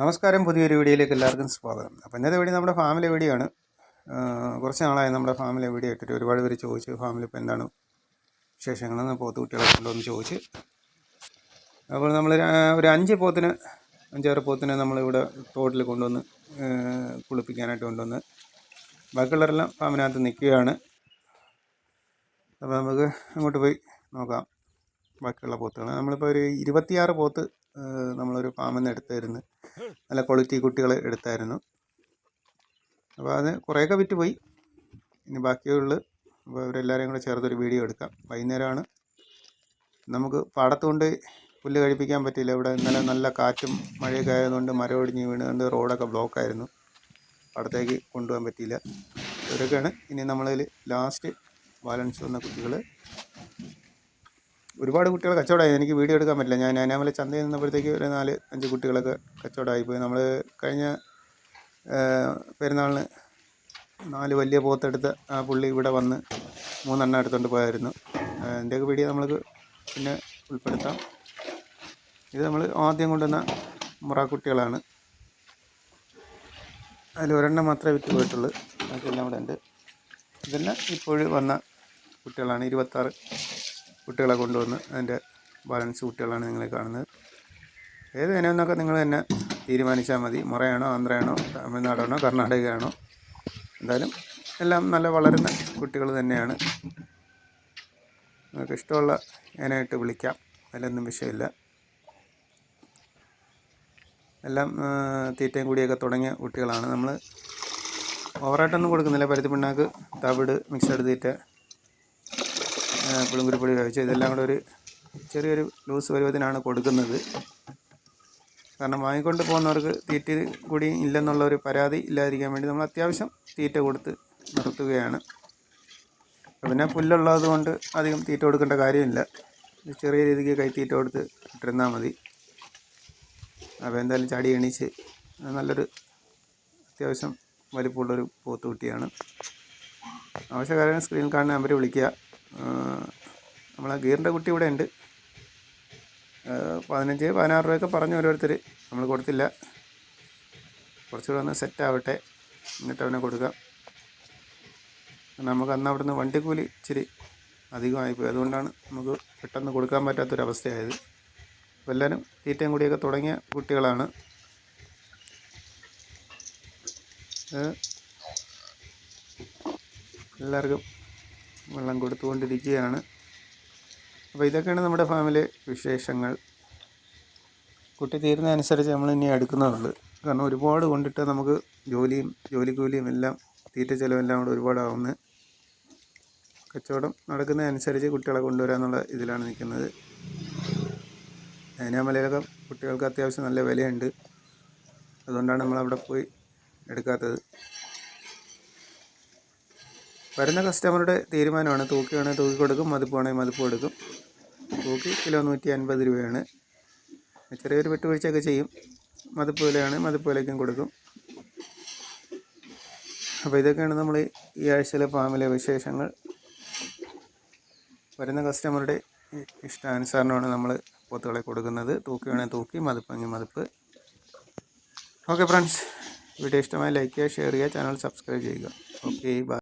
നമസ്കാരം. പുതിയൊരു വീഡിയോയിലേക്ക് എല്ലാവർക്കും സ്വാഗതം. അപ്പോൾ ഇന്നത്തെ വീഡിയോ നമ്മുടെ ഫാമിലി വീഡിയോ ആണ്. കുറച്ച് നാളായി നമ്മുടെ ഫാമിലി വീഡിയോ ഇട്ടിട്ട് ഒരുപാട് പേര് ചോദിച്ചു ഫാമിലി ഇപ്പോൾ എന്താണ് വിശേഷങ്ങളെന്ന് പോത്ത് കുട്ടികളെ കൊണ്ടുവന്ന് ചോദിച്ച്. അപ്പോൾ നമ്മൾ ഒരു അഞ്ച് പോത്തിന് അഞ്ചാറ് പോത്തിനെ നമ്മളിവിടെ തോട്ടിൽ കൊണ്ടുവന്ന് കുളിപ്പിക്കാനായിട്ട് കൊണ്ടുവന്ന് ബാക്കിയുള്ളവരെല്ലാം ഫാമിനകത്ത് നിൽക്കുകയാണ്. അപ്പോൾ നമുക്ക് അങ്ങോട്ട് പോയി നോക്കാം ബാക്കിയുള്ള പോത്തുകൾ നമ്മളിപ്പോൾ ഒരു ഇരുപത്തിയാറ് പോത്ത് നമ്മളൊരു ഫാമിൽ നിന്ന് എടുത്തായിരുന്നു നല്ല ക്വാളിറ്റി കുട്ടികൾ എടുത്തായിരുന്നു. അപ്പോൾ അത് കുറേയൊക്കെ വിറ്റ് പോയി. ഇനി ബാക്കിയുള്ള അപ്പോൾ അവരെല്ലാവരെയും കൂടെ ചേർത്തൊരു വീഡിയോ എടുക്കാം. വൈകുന്നേരമാണ്. നമുക്ക് പാടത്ത് കൊണ്ട് പുല്ല് കഴിപ്പിക്കാൻ പറ്റിയില്ല. ഇവിടെ ഇന്നലെ നല്ല കാറ്റും മഴയൊക്കെ ആയതുകൊണ്ട് മരം ഒടിഞ്ഞ് വീണുകൊണ്ട് റോഡൊക്കെ ബ്ലോക്കായിരുന്നു പാടത്തേക്ക് കൊണ്ടുപോകാൻ പറ്റിയില്ല. ഇവരൊക്കെയാണ് ഇനി നമ്മളതിൽ ലാസ്റ്റ് ബാലൻസ് വന്ന കുട്ടികൾ ഒരുപാട് കുട്ടികൾ കച്ചവടമായി. എനിക്ക് വീഡിയോ എടുക്കാൻ പറ്റില്ല. ഞാൻ അനാമല ചന്തയിൽ നിന്നപ്പോഴത്തേക്ക് ഒരു നാല് അഞ്ച് കുട്ടികളൊക്കെ കച്ചവടമായി പോയി. നമ്മൾ കഴിഞ്ഞ പെരുന്നാളിന് നാല് വലിയ പോത്തെടുത്ത് ആ പുള്ളി ഇവിടെ വന്ന് മൂന്നെണ്ണം എടുത്തുകൊണ്ട് പോയായിരുന്നു. എന്റെയൊക്കെ വീഡിയോ നമ്മൾക്ക് പിന്നെ ഉൾപ്പെടുത്താം. ഇത് നമ്മൾ ആദ്യം കൊണ്ടുവന്ന മുറക്കുട്ടികളാണ് അതിൽ ഒരെണ്ണം മാത്രമേ വിറ്റ് പോയിട്ടുള്ളൂ. അതെല്ലാം ഇവിടെ ഉണ്ട്. ഇതെല്ലാം ഇപ്പോഴും വന്ന കുട്ടികളാണ്. ഇരുപത്താറ് കുട്ടികളെ കൊണ്ടുവന്ന് അതിന്റെ ബാലൻസ് കുട്ടികളാണ് നിങ്ങൾ കാണുന്നത്. ഏത് ഇനമെന്നൊക്കെ നിങ്ങൾ തന്നെ തീരുമാനിച്ചാൽ മതി. മുറയാണോ ആന്ധ്രയാണോ തമിഴ്നാടാണോ കർണാടകയാണോ എന്തായാലും എല്ലാം നല്ല വളരുന്ന കുട്ടികൾ തന്നെയാണ്. നിങ്ങൾക്ക് ഇഷ്ടമുള്ള ഇനമായിട്ട് വിളിക്കാം. അതിലൊന്നും വിഷയമില്ല. എല്ലാം തീറ്റയും കൂടിയൊക്കെ തുടങ്ങിയ കുട്ടികളാണ്. നമ്മൾ ഓവറായിട്ടൊന്നും കൊടുക്കുന്നില്ല. പരുത്തി പിണ്ണാക്ക് തവിട് മിക്സഡ് തീറ്റ പുളുങ്കുരിപ്പൊടി കഴിച്ചു ഇതെല്ലാം കൂടെ ഒരു ചെറിയൊരു ലൂസ് പരുവത്തിനാണ് കൊടുക്കുന്നത്. കാരണം വാങ്ങിക്കൊണ്ട് പോകുന്നവർക്ക് തീറ്റ കൂടി ഇല്ലെന്നുള്ള ഒരു പരാതി ഇല്ലാതിരിക്കാൻ വേണ്ടി നമ്മൾ അത്യാവശ്യം തീറ്റ കൊടുത്ത് നിർത്തുകയാണ്. പിന്നെ പുല്ലുള്ളത് കൊണ്ട് അധികം തീറ്റ കൊടുക്കേണ്ട കാര്യമില്ല. ചെറിയ രീതിക്ക് കൈത്തീറ്റ കൊടുത്ത് ഇട്ടിരുന്നാൽ മതി. അപ്പോൾ എന്തായാലും ചാടി എണീച്ച് നല്ലൊരു അത്യാവശ്യം വലിപ്പമുള്ളൊരു പോത്തുകുട്ടിയാണ് ആവശ്യക്കാരൻ സ്ക്രീനിൽ കാണുന്ന നമ്പർ വിളിക്കുക. നമ്മളെ ഗീറിന്റെ കുട്ടി ഇവിടെ ഉണ്ട്. പതിനഞ്ച് പതിനാറ് രൂപയൊക്കെ പറഞ്ഞു ഓരോരുത്തർ നമ്മൾ കൊടുത്തില്ല. കുറച്ചുകൂടെ ഒന്ന് സെറ്റ് ആവട്ടെ എന്നിട്ട് അവനെ കൊടുക്കാം. നമുക്ക് അന്ന് അവിടുന്ന് വണ്ടിക്കൂലി ഇച്ചിരി അധികമായിപ്പോയി. അതുകൊണ്ടാണ് നമുക്ക് പെട്ടെന്ന് കൊടുക്കാൻ പറ്റാത്തൊരവസ്ഥയായത്. അപ്പോൾ എല്ലാവരും തീറ്റയും കൂടിയൊക്കെ തുടങ്ങിയ കുട്ടികളാണ്. എല്ലാവർക്കും വെള്ളം കൊടുത്തുകൊണ്ടിരിക്കുകയാണ്. അപ്പോൾ ഇതൊക്കെയാണ് നമ്മുടെ ഫാമിലെ വിശേഷങ്ങൾ. കുട്ടി തീരുന്നതനുസരിച്ച് നമ്മൾ ഇനി അടുക്കുന്നതുള്ളൂ കാരണം ഒരുപാട് കൊണ്ടിട്ട് നമുക്ക് ജോലിയും ജോലിക്കൂലിയും എല്ലാം തീറ്റ ചിലവെല്ലാം കൂടെ ഒരുപാടാവുന്ന. കച്ചവടം നടക്കുന്നതനുസരിച്ച് കുട്ടികളെ കൊണ്ടുവരാന്നുള്ള ഇതിലാണ് നിൽക്കുന്നത്. ഏനാമലയിലൊക്കെ കുട്ടികൾക്ക് അത്യാവശ്യം നല്ല വിലയുണ്ട്. അതുകൊണ്ടാണ് നമ്മളവിടെ പോയി എടുക്കാത്തത്. വരുന്ന കസ്റ്റമറുടെ തീരുമാനമാണ്. തൂക്കി വേണമെങ്കിൽ തൂക്കി കൊടുക്കും മതിപ്പ് വേണമെങ്കിൽ മതിപ്പ് കൊടുക്കും. തൂക്കി കിലോ നൂറ്റി അൻപത് രൂപയാണ്. ചെറിയൊരു വിട്ടുവീഴ്ചയൊക്കെ ചെയ്യും. മതിപ്പ് വിലയാണ് മതിപ്പ് വിലയ്ക്കും കൊടുക്കും. അപ്പോൾ ഇതൊക്കെയാണ് നമ്മൾ ഈ ആഴ്ചയിലെ ഫാമിലെ വിശേഷങ്ങൾ. വരുന്ന കസ്റ്റമറുടെ ഇഷ്ടാനുസരണമാണ് നമ്മൾ പോത്തുകളെ കൊടുക്കുന്നത്. തൂക്കി വേണമെങ്കിൽ തൂക്കി മതിപ്പെങ്കിൽ മതിപ്പ്. ഓക്കെ ഫ്രണ്ട്സ് വീഡിയോ ഇഷ്ടമായി ലൈക്ക് ചെയ്യുക ഷെയർ ചെയ്യുക ചാനൽ സബ്സ്ക്രൈബ് ചെയ്യുക. Okay bye